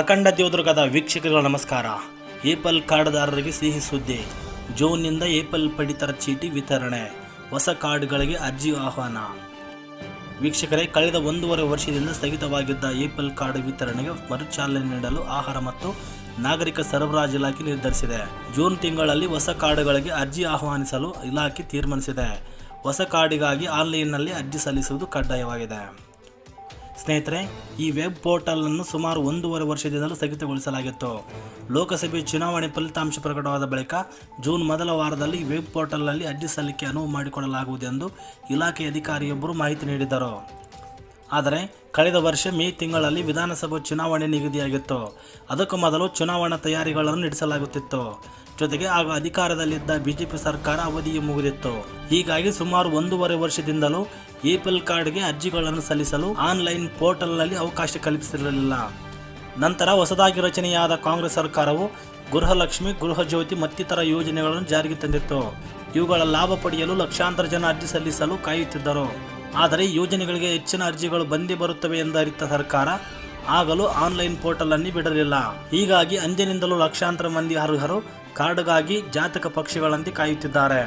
ಅಖಂಡ ದೇವದುರ್ಗದ ವೀಕ್ಷಕರ ನಮಸ್ಕಾರ. ಏಪಲ್ ಕಾರ್ಡ್ದಾರರಿಗೆ ಸಿಹಿ ಸುದ್ದಿ. ಜೂನ್ನಿಂದ ಏಪಲ್ ಪಡಿತರ ಚೀಟಿ ವಿತರಣೆ. ಹೊಸ ಕಾರ್ಡ್ಗಳಿಗೆ ಅರ್ಜಿ ಆಹ್ವಾನ. ವೀಕ್ಷಕರೇ, ಕಳೆದ ಒಂದೂವರೆ ವರ್ಷದಿಂದ ಸ್ಥಗಿತವಾಗಿದ್ದ ಏಪಲ್ ಕಾರ್ಡ್ ವಿತರಣೆಗೆ ಮರುಚಾಲನೆ ನೀಡಲು ಆಹಾರ ಮತ್ತು ನಾಗರಿಕ ಸರಬರಾಜು ಇಲಾಖೆ ನಿರ್ಧರಿಸಿದೆ. ಜೂನ್ ತಿಂಗಳಲ್ಲಿ ಹೊಸ ಕಾರ್ಡ್ಗಳಿಗೆ ಅರ್ಜಿ ಆಹ್ವಾನಿಸಲು ಇಲಾಖೆ ತೀರ್ಮಾನಿಸಿದೆ. ಹೊಸ ಕಾರ್ಡಿಗಾಗಿ ಆನ್ಲೈನ್ನಲ್ಲಿ ಅರ್ಜಿ ಸಲ್ಲಿಸುವುದು ಕಡ್ಡಾಯವಾಗಿದೆ. ಸ್ನೇಹಿತರೆ, ಈ ವೆಬ್ ಪೋರ್ಟಲ್ ಅನ್ನು ಸುಮಾರು ಒಂದೂವರೆ ವರ್ಷದಿಂದಲೂ ಸ್ಥಗಿತಗೊಳಿಸಲಾಗಿತ್ತು. ಲೋಕಸಭೆ ಚುನಾವಣೆ ಫಲಿತಾಂಶ ಪ್ರಕಟವಾದ ಬಳಿಕ ಜೂನ್ ಮೊದಲ ವಾರದಲ್ಲಿ ವೆಬ್ ಪೋರ್ಟಲ್ನಲ್ಲಿ ಅರ್ಜಿ ಸಲ್ಲಿಕೆ ಅನುವು ಮಾಡಿಕೊಡಲಾಗುವುದೆಂದು ಇಲಾಖೆ ಅಧಿಕಾರಿಯೊಬ್ಬರು ಮಾಹಿತಿ ನೀಡಿದರು. ಆದರೆ, ಕಳೆದ ವರ್ಷ ಮೇ ತಿಂಗಳಲ್ಲಿ ವಿಧಾನಸಭಾ ಚುನಾವಣೆ ನಿಗದಿಯಾಗಿತ್ತು. ಅದಕ್ಕೂ ಮೊದಲು ಚುನಾವಣಾ ತಯಾರಿಗಳನ್ನು ನಡೆಸಲಾಗುತ್ತಿತ್ತು. ಜೊತೆಗೆ ಆಗ ಅಧಿಕಾರದಲ್ಲಿದ್ದ ಬಿಜೆಪಿ ಸರ್ಕಾರ ಅವಧಿಯು ಮುಗಿದಿತ್ತು. ಹೀಗಾಗಿ ಸುಮಾರು ಒಂದೂವರೆ ವರ್ಷದಿಂದಲೂ ಏಪಲ್ ಕಾರ್ಡ್ಗೆ ಅರ್ಜಿಗಳನ್ನು ಸಲ್ಲಿಸಲು ಆನ್ಲೈನ್ ಪೋರ್ಟಲ್ನಲ್ಲಿ ಅವಕಾಶ ಕಲ್ಪಿಸಿರಲಿಲ್ಲ. ನಂತರ ಹೊಸದಾಗಿ ರಚನೆಯಾದ ಕಾಂಗ್ರೆಸ್ ಸರ್ಕಾರವು ಗೃಹಲಕ್ಷ್ಮಿ, ಗೃಹಜ್ಯೋತಿ ಮತ್ತಿತರ ಯೋಜನೆಗಳನ್ನು ಜಾರಿಗೆ ತಂದಿತ್ತು. ಇವುಗಳ ಲಾಭ ಪಡೆಯಲು ಲಕ್ಷಾಂತರ ಜನ ಅರ್ಜಿ ಸಲ್ಲಿಸಲು ಕಾಯುತ್ತಿದ್ದರು. ಆದರೆ ಯೋಜನೆಗಳಿಗೆ ಹೆಚ್ಚಿನ ಅರ್ಜಿಗಳು ಬಂದೇ ಬರುತ್ತವೆ ಎಂದು ಅರಿತ ಸರ್ಕಾರ ಆಗಲೂ ಆನ್ಲೈನ್ ಪೋರ್ಟಲ್ ಅನ್ನು ಬಿಡಲಿಲ್ಲ. ಹೀಗಾಗಿ ಅಂದಿನಿಂದಲೂ ಲಕ್ಷಾಂತರ ಮಂದಿ ಅರ್ಹರು ಕಾರ್ಡ್ಗಾಗಿ ಜಾತಕ ಪಕ್ಷಿಗಳಂತೆ ಕಾಯುತ್ತಿದ್ದಾರೆ.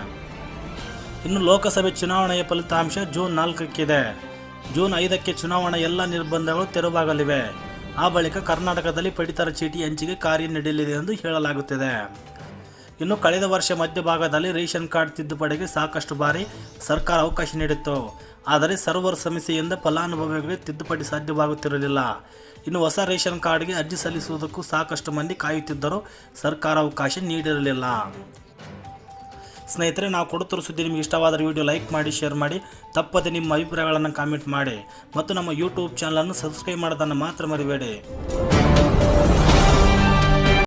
ಇನ್ನು ಲೋಕಸಭೆ ಚುನಾವಣೆಯ ಫಲಿತಾಂಶ ಜೂನ್ ನಾಲ್ಕಕ್ಕಿದೆ. ಜೂನ್ ಐದಕ್ಕೆ ಚುನಾವಣಾ ಎಲ್ಲ ನಿರ್ಬಂಧಗಳು ತೆರವಾಗಲಿವೆ. ಆ ಬಳಿಕ ಕರ್ನಾಟಕದಲ್ಲಿ ಪಡಿತರ ಚೀಟಿ ಹಂಚಿಕೆ ಕಾರ್ಯ ನಡೆಯಲಿದೆ ಎಂದು ಹೇಳಲಾಗುತ್ತಿದೆ. ಇನ್ನು ಕಳೆದ ವರ್ಷ ಮಧ್ಯಭಾಗದಲ್ಲಿ ರೇಷನ್ ಕಾರ್ಡ್ ತಿದ್ದುಪಡಿಗೆ ಸಾಕಷ್ಟು ಬಾರಿ ಸರ್ಕಾರ ಅವಕಾಶ ನೀಡಿತ್ತು. ಆದರೆ ಸರ್ವರ್ ಸಮಸ್ಯೆಯಿಂದ ಫಲಾನುಭವಿಗಳಿಗೆ ತಿದ್ದುಪಡಿ ಸಾಧ್ಯವಾಗುತ್ತಿರಲಿಲ್ಲ. ಇನ್ನು ಹೊಸ ರೇಷನ್ ಕಾರ್ಡ್ಗೆ ಅರ್ಜಿ ಸಲ್ಲಿಸುವುದಕ್ಕೂ ಸಾಕಷ್ಟು ಮಂದಿ ಕಾಯುತ್ತಿದ್ದರೂ ಸರ್ಕಾರ ಅವಕಾಶ ನೀಡಿರಲಿಲ್ಲ. ಸ್ನೇಹಿತರೆ, ನಾವು ಕೊಡುತ್ತಿರುವ ಸುದ್ದಿ ನಿಮಗೆ ಇಷ್ಟವಾದರೆ ವಿಡಿಯೋ ಲೈಕ್ ಮಾಡಿ, ಶೇರ್ ಮಾಡಿ, ತಪ್ಪದೆ ನಿಮ್ಮ ಅಭಿಪ್ರಾಯಗಳನ್ನು ಕಾಮೆಂಟ್ ಮಾಡಿ. ಮತ್ತು ನಮ್ಮ ಯೂಟ್ಯೂಬ್ ಚಾನಲನ್ನು ಸಬ್ಸ್ಕ್ರೈಬ್ ಮಾಡೋದನ್ನು ಮಾತ್ರ ಮರಿಬೇಡಿ.